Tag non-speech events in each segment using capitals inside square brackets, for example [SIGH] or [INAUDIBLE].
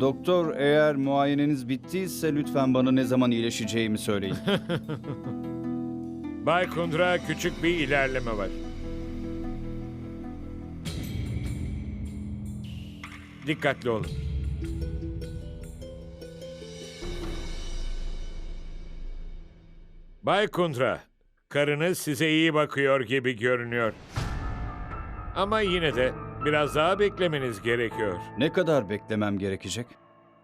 Doktor eğer muayeneniz bittiyse lütfen bana ne zaman iyileşeceğimi söyleyin. [LAUGHS] Bay Kundra küçük bir ilerleme var. Dikkatli olun. Bay Kundra, karınız size iyi bakıyor gibi görünüyor. Ama yine de biraz daha beklemeniz gerekiyor. ne kadar beklemem gerekecek?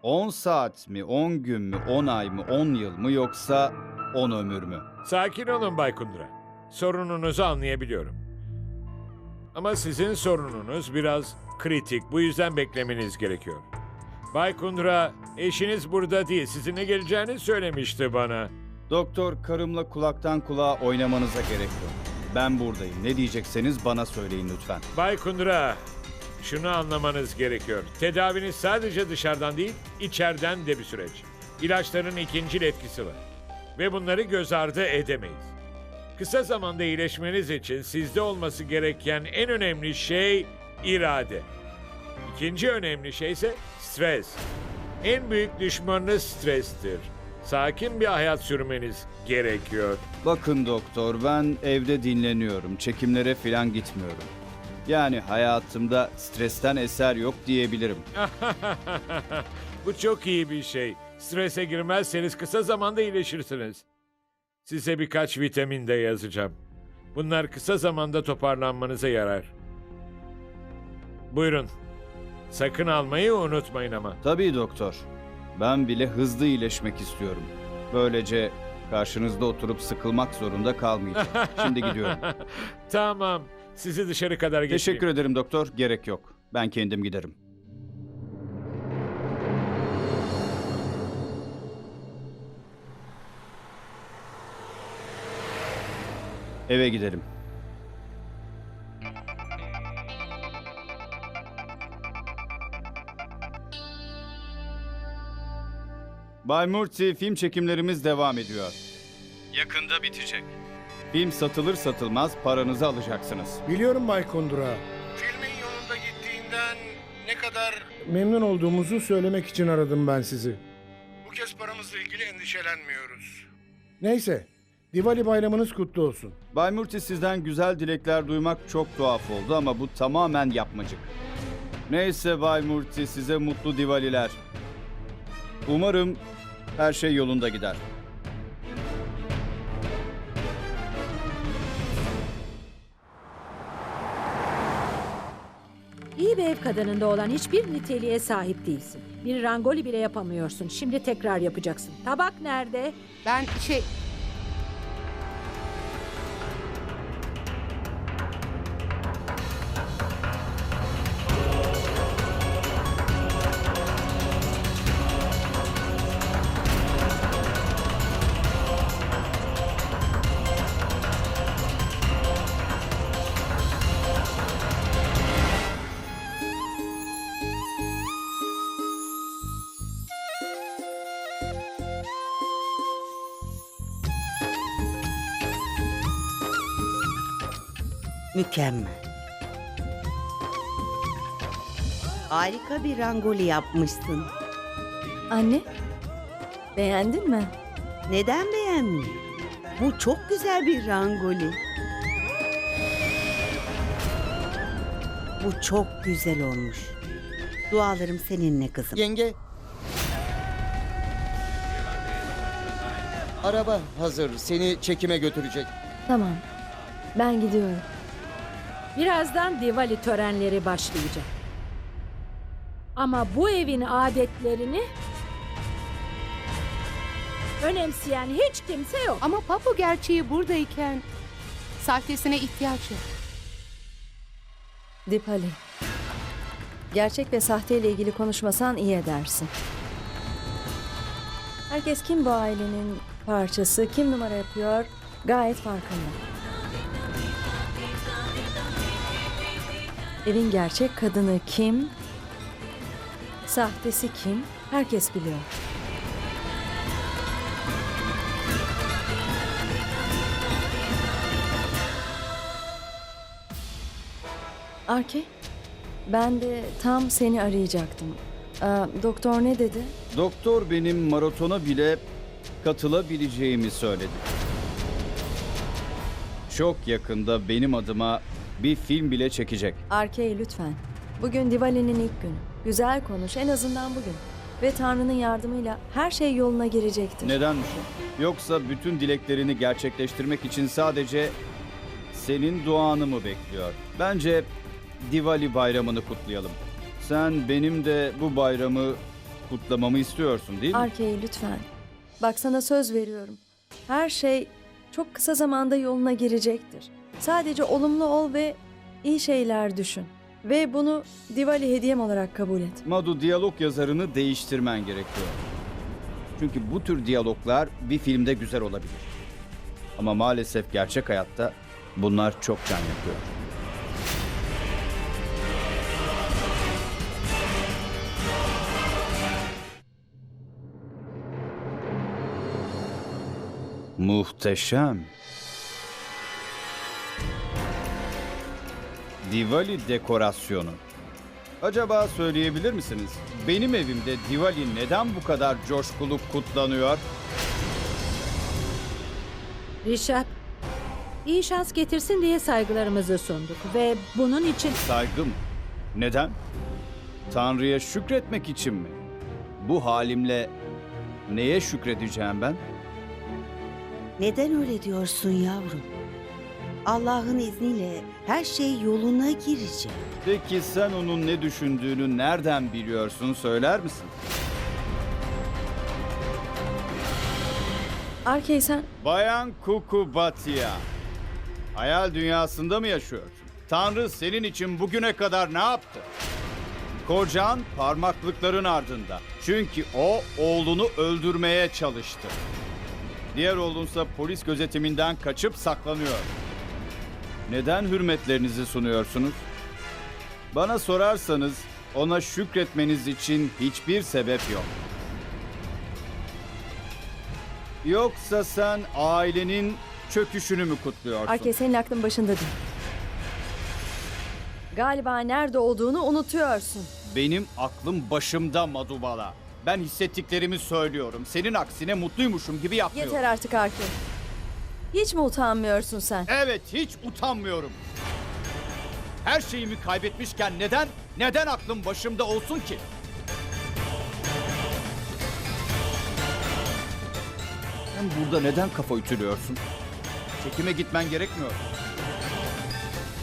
10 saat mi, 10 gün mü, 10 ay mı, 10 yıl mı yoksa 10 ömür mü? Sakin olun Bay Kundra. Sorununuzu anlayabiliyorum. Ama sizin sorununuz biraz kritik. Bu yüzden beklemeniz gerekiyor. Bay Kundra, eşiniz burada değil. Sizinle geleceğini söylemişti bana. Doktor karımla kulaktan kulağa oynamanıza gerek yok. Ben buradayım. Ne diyecekseniz bana söyleyin lütfen. Bay Kundra, şunu anlamanız gerekiyor. Tedaviniz sadece dışarıdan değil, içeriden de bir süreç. İlaçların ikincil etkisi var. Ve bunları göz ardı edemeyiz. Kısa zamanda iyileşmeniz için sizde olması gereken en önemli şey irade. İkinci önemli şey ise stres. En büyük düşmanınız strestir. Sakin bir hayat sürmeniz gerekiyor. Bakın doktor ben evde dinleniyorum. Çekimlere falan gitmiyorum. Yani hayatımda stresten eser yok diyebilirim. [LAUGHS] Bu çok iyi bir şey. Strese girmezseniz kısa zamanda iyileşirsiniz. Size birkaç vitamin de yazacağım. Bunlar kısa zamanda toparlanmanıza yarar. Buyurun. Sakın almayı unutmayın ama. Tabii doktor. Ben bile hızlı iyileşmek istiyorum. Böylece karşınızda oturup sıkılmak zorunda kalmayacağım. [LAUGHS] Şimdi gidiyorum. tamam. Sizi dışarı kadar geçireyim. Teşekkür ederim doktor. Gerek yok. Ben kendim giderim. Eve gidelim. Bay Murti, film çekimlerimiz devam ediyor. Yakında bitecek. Film satılır satılmaz paranızı alacaksınız. Biliyorum Bay Kundura. Filmin yolunda gittiğinden ne kadar Memnun olduğumuzu söylemek için aradım ben sizi. bu kez paramızla ilgili endişelenmiyoruz. Neyse, Diwali bayramınız kutlu olsun. Bay Murti sizden güzel dilekler duymak çok tuhaf oldu ama bu tamamen yapmacık. Neyse Bay Murti size mutlu Diwaliler. Umarım her şey yolunda gider. İyi bir ev kadınında olan hiçbir niteliğe sahip değilsin. Bir rangoli bile yapamıyorsun. Şimdi tekrar yapacaksın. Tabak nerede? Ben şey... Mükemmel. Harika bir rangoli yapmışsın. Anne, beğendin mi? Neden beğenmeyeyim? Bu çok güzel bir rangoli. Bu çok güzel olmuş. Dualarım seninle kızım. Yenge. Araba hazır. Seni çekime götürecek. Tamam, ben gidiyorum. Birazdan Diwali törenleri başlayacak. Ama bu evin adetlerini önemseyen hiç kimse yok. Ama Papu gerçeği buradayken sahtesine ihtiyaç yok. Dipali. Gerçek ve sahte ile ilgili konuşmasan iyi edersin. Herkes kim bu ailenin parçası, kim numara yapıyor gayet farkında. Evin gerçek kadını kim, sahtesi kim herkes biliyor. Arke, ben de tam seni arayacaktım. Aa, doktor ne dedi? Doktor benim maratona bile katılabileceğimi söyledi. Çok yakında benim adıma bir film bile çekecek. Arkey lütfen. Bugün Diwali'nin ilk günü. Güzel konuş en azından bugün. Ve Tanrı'nın yardımıyla her şey yoluna girecektir. Nedenmiş o? Yoksa bütün dileklerini gerçekleştirmek için sadece senin duanı mı bekliyor? Bence Diwali bayramını kutlayalım. Sen benim de bu bayramı kutlamamı istiyorsun değil mi? Arkey lütfen. Bak sana söz veriyorum. Her şey çok kısa zamanda yoluna girecektir. Sadece olumlu ol ve iyi şeyler düşün. Ve bunu Diwali hediyem olarak kabul et. Madu diyalog yazarını değiştirmen gerekiyor. Çünkü bu tür diyaloglar bir filmde güzel olabilir. Ama maalesef gerçek hayatta bunlar çok can yakıyor. Muhteşem. Diwali dekorasyonu. Acaba söyleyebilir misiniz? Benim evimde Diwali neden bu kadar coşkulu kutlanıyor? Rişap, iyi şans getirsin diye saygılarımızı sunduk ve bunun için Saygım. Neden? Tanrı'ya şükretmek için mi? Bu halimle neye şükredeceğim ben? Neden öyle diyorsun yavrum? Allah'ın izniyle her şey yoluna girecek. Peki sen onun ne düşündüğünü nereden biliyorsun söyler misin? Arkey sen Bayan Kukubatia. Hayal dünyasında mı yaşıyorsun? Tanrı senin için bugüne kadar ne yaptı? Kocan parmaklıkların ardında. Çünkü o oğlunu öldürmeye çalıştı. Diğer oğlunsa polis gözetiminden kaçıp saklanıyor. Neden hürmetlerinizi sunuyorsunuz? Bana sorarsanız ona şükretmeniz için hiçbir sebep yok. Yoksa sen ailenin çöküşünü mü kutluyorsun? Arkey senin aklın başında değil. Galiba nerede olduğunu unutuyorsun. Benim aklım başımda Madubala. Ben hissettiklerimi söylüyorum. Senin aksine mutluymuşum gibi yapmıyorum. Yeter artık Arkey. Hiç mi utanmıyorsun sen? Evet, hiç utanmıyorum. Her şeyimi kaybetmişken neden, neden aklım başımda olsun ki? Sen burada neden kafa ütülüyorsun? Çekime gitmen gerekmiyor.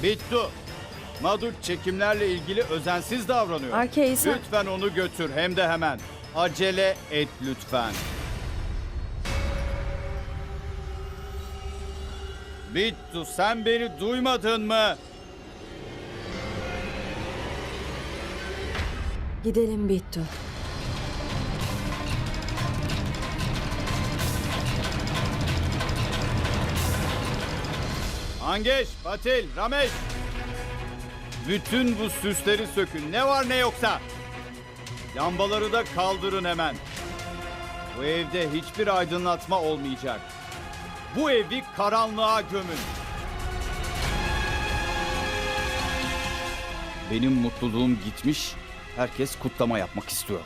Bittu. Madut çekimlerle ilgili özensiz davranıyor. Arkey sen... Lütfen onu götür hem de hemen. Acele et lütfen. Bittu sen beni duymadın mı? Gidelim Bittu. Angeş, Patil, Ramesh. Bütün bu süsleri sökün. Ne var ne yoksa. Lambaları da kaldırın hemen. Bu evde hiçbir aydınlatma olmayacak. Bu evi karanlığa gömün. Benim mutluluğum gitmiş. Herkes kutlama yapmak istiyor.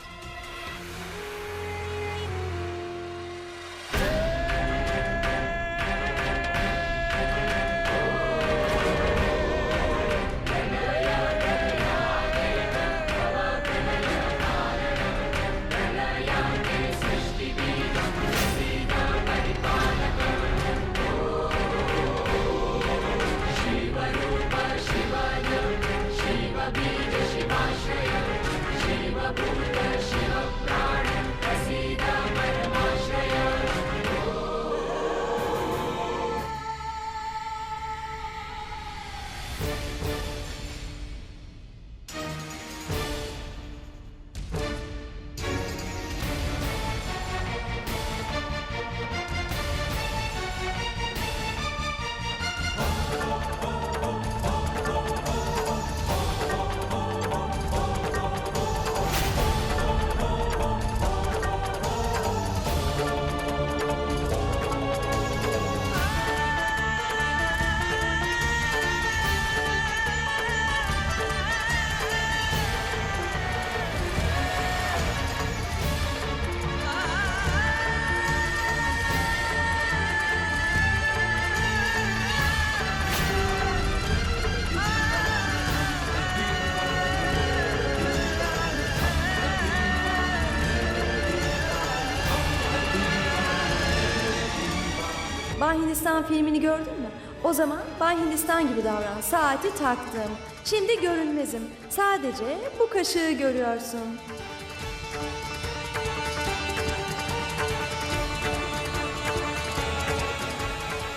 Hindistan filmini gördün mü? O zaman Bay Hindistan gibi davran. Saati taktım. Şimdi görünmezim. Sadece bu kaşığı görüyorsun.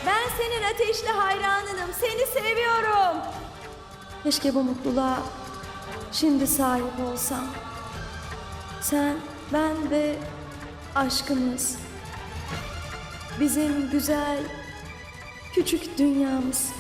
Ben senin ateşli hayranınım. Seni seviyorum. Keşke bu mutluluğa şimdi sahip olsam. Sen, ben ve aşkımız. Bizim güzel küçük dünyamız.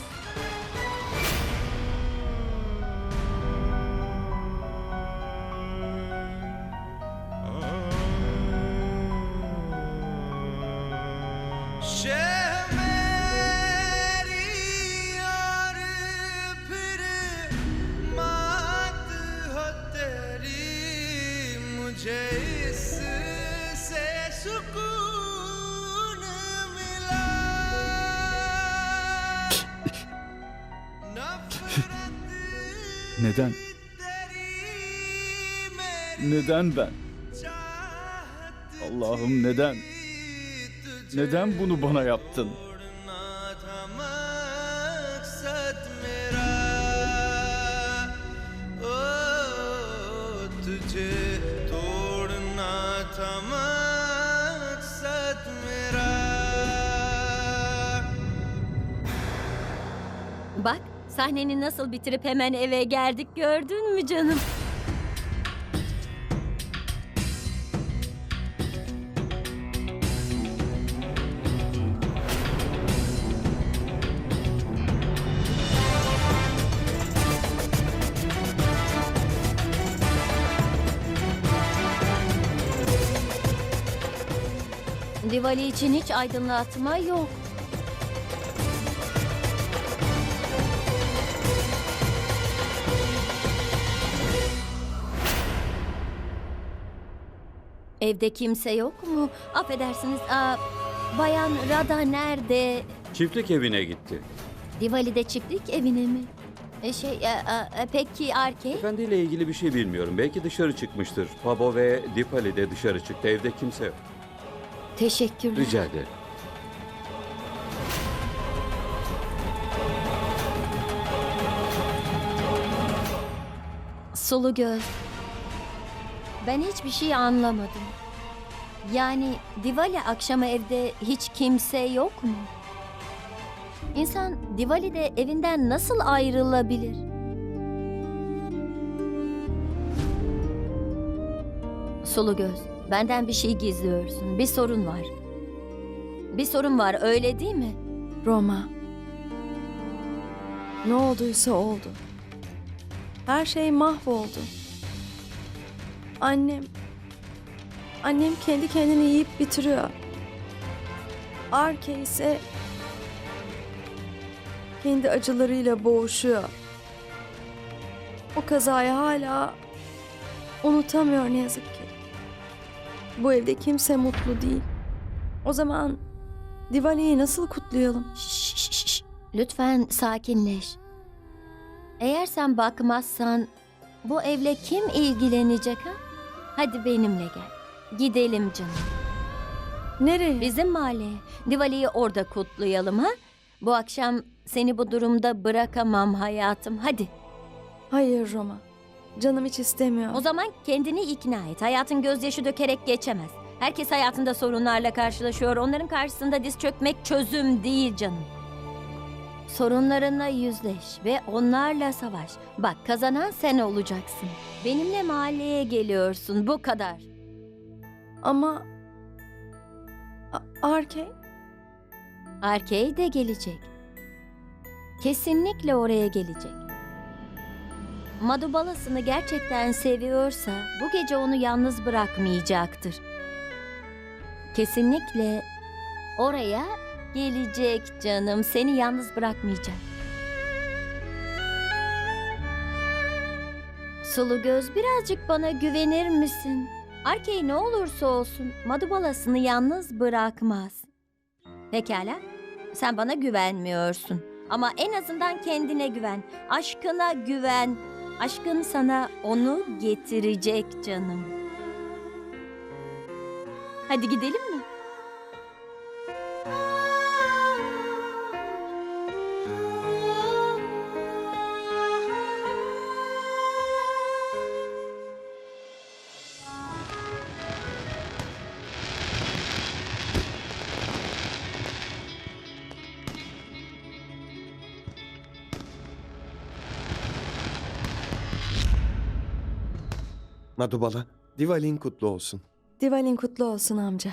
Neden ben? Allah'ım neden? Neden bunu bana yaptın? Bak sahneni nasıl bitirip hemen eve geldik gördün mü canım? Diwali için hiç aydınlatma yok. Evde kimse yok mu? Affedersiniz, aa, Bayan Rada nerede? Çiftlik evine gitti. Diwali'de çiftlik evine mi? E, şey, e, e, peki erkek? Efendiyle ilgili bir şey bilmiyorum. Belki dışarı çıkmıştır. Pabo ve Dipali de dışarı çıktı. Evde kimse yok. Teşekkürler. Rica ederim. Sulu göz. Ben hiçbir şey anlamadım. Yani Diwali akşamı evde hiç kimse yok mu? İnsan Diwali'de evinden nasıl ayrılabilir? Sulu göz, benden bir şey gizliyorsun. Bir sorun var. Bir sorun var, öyle değil mi? Roma. Ne olduysa oldu. Her şey mahvoldu. Annem... Annem kendi kendini yiyip bitiriyor. Arke ise... Kendi acılarıyla boğuşuyor. O kazayı hala unutamıyor ne yazık ki. Bu evde kimse mutlu değil. O zaman Diwali'yi nasıl kutlayalım? Şş, şş, şş. Lütfen sakinleş. Eğer sen bakmazsan bu evle kim ilgilenecek ha? Hadi benimle gel. Gidelim canım. Nereye? Bizim mahalleye. Diwali'yi orada kutlayalım ha? Bu akşam seni bu durumda bırakamam hayatım. Hadi. Hayır Roma. Canım hiç istemiyor. O zaman kendini ikna et. Hayatın gözyaşı dökerek geçemez. Herkes hayatında sorunlarla karşılaşıyor. Onların karşısında diz çökmek çözüm değil canım. Sorunlarına yüzleş ve onlarla savaş. Bak kazanan sen olacaksın. Benimle mahalleye geliyorsun bu kadar. Ama... A- Arke? Arkey de gelecek. Kesinlikle oraya gelecek. Madubalasını gerçekten seviyorsa bu gece onu yalnız bırakmayacaktır. Kesinlikle oraya gelecek canım. Seni yalnız bırakmayacak. Sulu göz birazcık bana güvenir misin? Arkey ne olursa olsun Madubalasını yalnız bırakmaz. Pekala. Sen bana güvenmiyorsun. Ama en azından kendine güven. Aşkına güven. Aşkın sana onu getirecek canım. Hadi gidelim mi? Madubala, Diwali'nin kutlu olsun. Diwali'n kutlu olsun amca.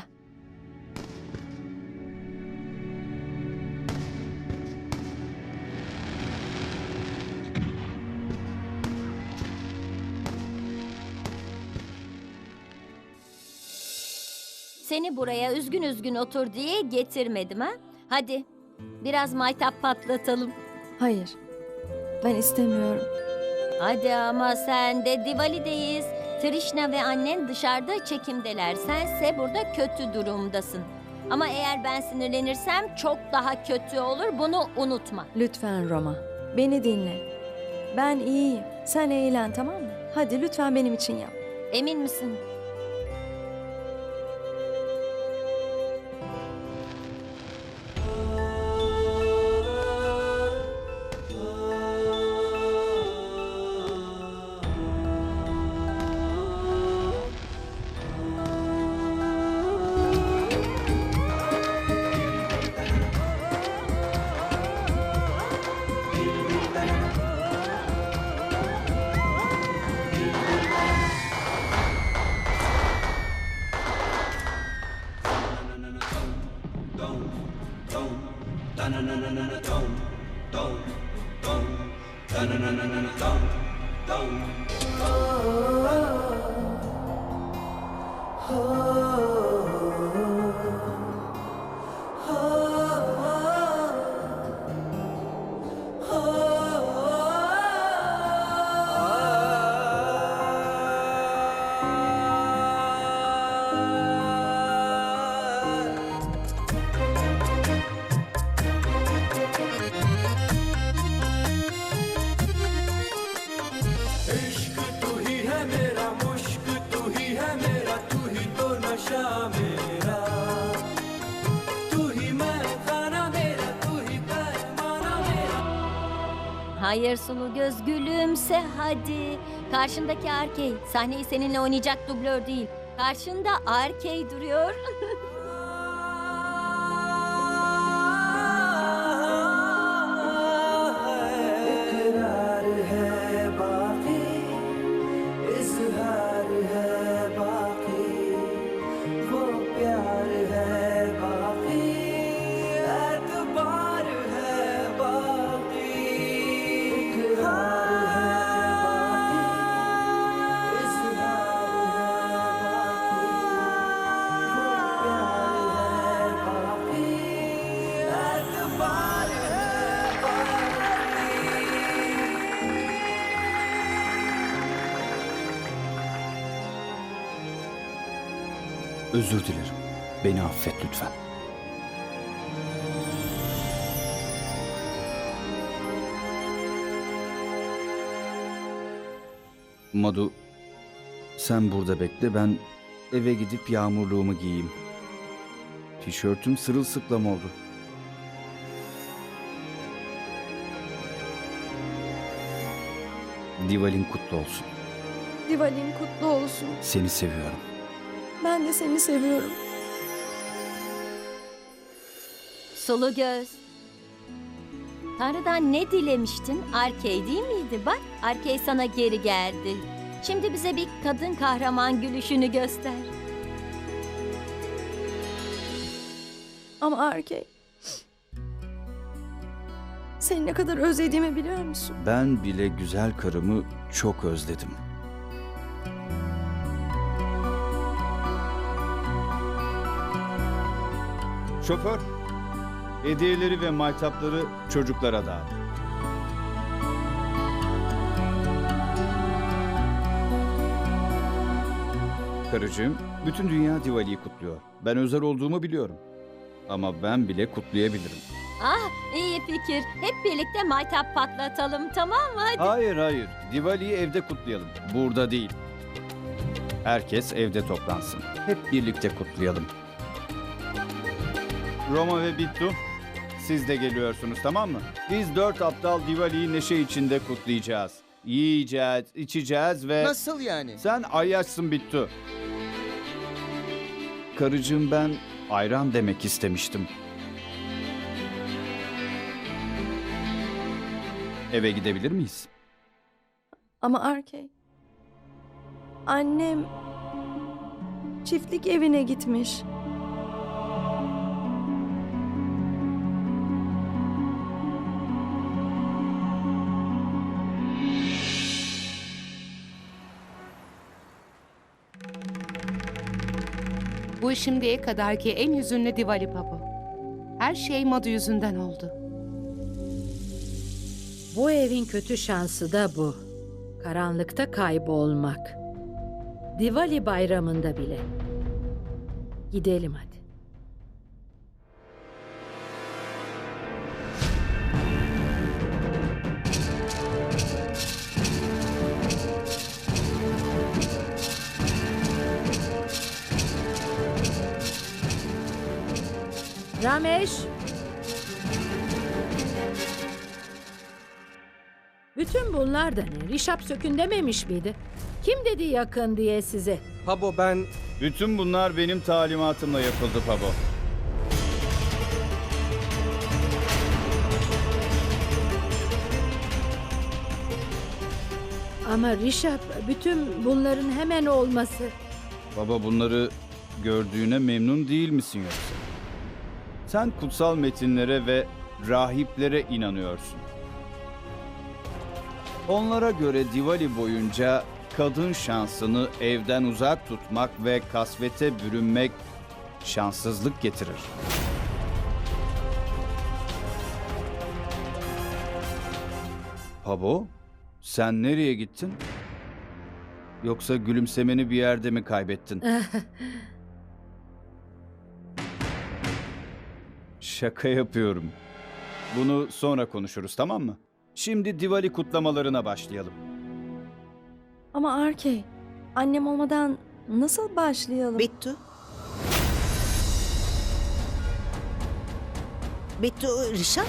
Seni buraya üzgün üzgün otur diye getirmedim ha. Hadi biraz maytap patlatalım. Hayır. Ben istemiyorum. Hadi ama sen de Diwali'deyiz. Trishna ve annen dışarıda çekimdeler. Sense burada kötü durumdasın. Ama eğer ben sinirlenirsem çok daha kötü olur. Bunu unutma. Lütfen Roma. Beni dinle. Ben iyiyim. Sen eğlen tamam mı? Hadi lütfen benim için yap. Emin misin? Hayır sulu göz gülümse hadi. Karşındaki Arkey. Sahneyi seninle oynayacak dublör değil. Karşında Arkey duruyor. [LAUGHS] Özür dilerim. Beni affet lütfen. Madu, sen burada bekle ben eve gidip yağmurluğumu giyeyim. Tişörtüm sırılsıklam oldu. Divalin kutlu olsun. Diwali'n kutlu olsun. Seni seviyorum. Ben de seni seviyorum. Sulu göz. Tanrı'dan ne dilemiştin? Arkey değil miydi? Bak Arkey sana geri geldi. Şimdi bize bir kadın kahraman gülüşünü göster. Ama Arkey... Seni ne kadar özlediğimi biliyor musun? Ben bile güzel karımı çok özledim. Şoför, hediyeleri ve maytapları çocuklara dağıt. Karıcığım, bütün dünya Diwali'yi kutluyor. Ben özel olduğumu biliyorum. Ama ben bile kutlayabilirim. Ah iyi fikir. Hep birlikte maytap patlatalım tamam mı? Hadi. Hayır hayır. Diwali'yi evde kutlayalım. Burada değil. Herkes evde toplansın. Hep birlikte kutlayalım. Roma ve Bittu, siz de geliyorsunuz tamam mı? Biz dört aptal Diwali'yi neşe içinde kutlayacağız. Yiyeceğiz, içeceğiz ve... Nasıl yani? Sen ayyaşsın Bittu. Karıcığım ben ayran demek istemiştim. Eve gidebilir miyiz? Ama Arkey... Annem çiftlik evine gitmiş. Bu şimdiye kadarki en hüzünlü Diwali Pabu. Her şey Madu yüzünden oldu. Bu evin kötü şansı da bu. Karanlıkta kaybolmak. Diwali bayramında bile. Gidelim hadi. Bütün bunlar da ne? Rişap sökün dememiş miydi? Kim dedi yakın diye size? Pabo ben Bütün bunlar benim talimatımla yapıldı Pabo. Ama Rişap bütün bunların hemen olması. Baba bunları gördüğüne memnun değil misin yoksa? Sen kutsal metinlere ve rahiplere inanıyorsun. Onlara göre Diwali boyunca kadın şansını evden uzak tutmak ve kasvete bürünmek şanssızlık getirir. Pabo, sen nereye gittin? Yoksa gülümsemeni bir yerde mi kaybettin? [LAUGHS] Şaka yapıyorum. Bunu sonra konuşuruz tamam mı? Şimdi Diwali kutlamalarına başlayalım. Ama Arkey, annem olmadan nasıl başlayalım? Bittu. Bittu, Rişat.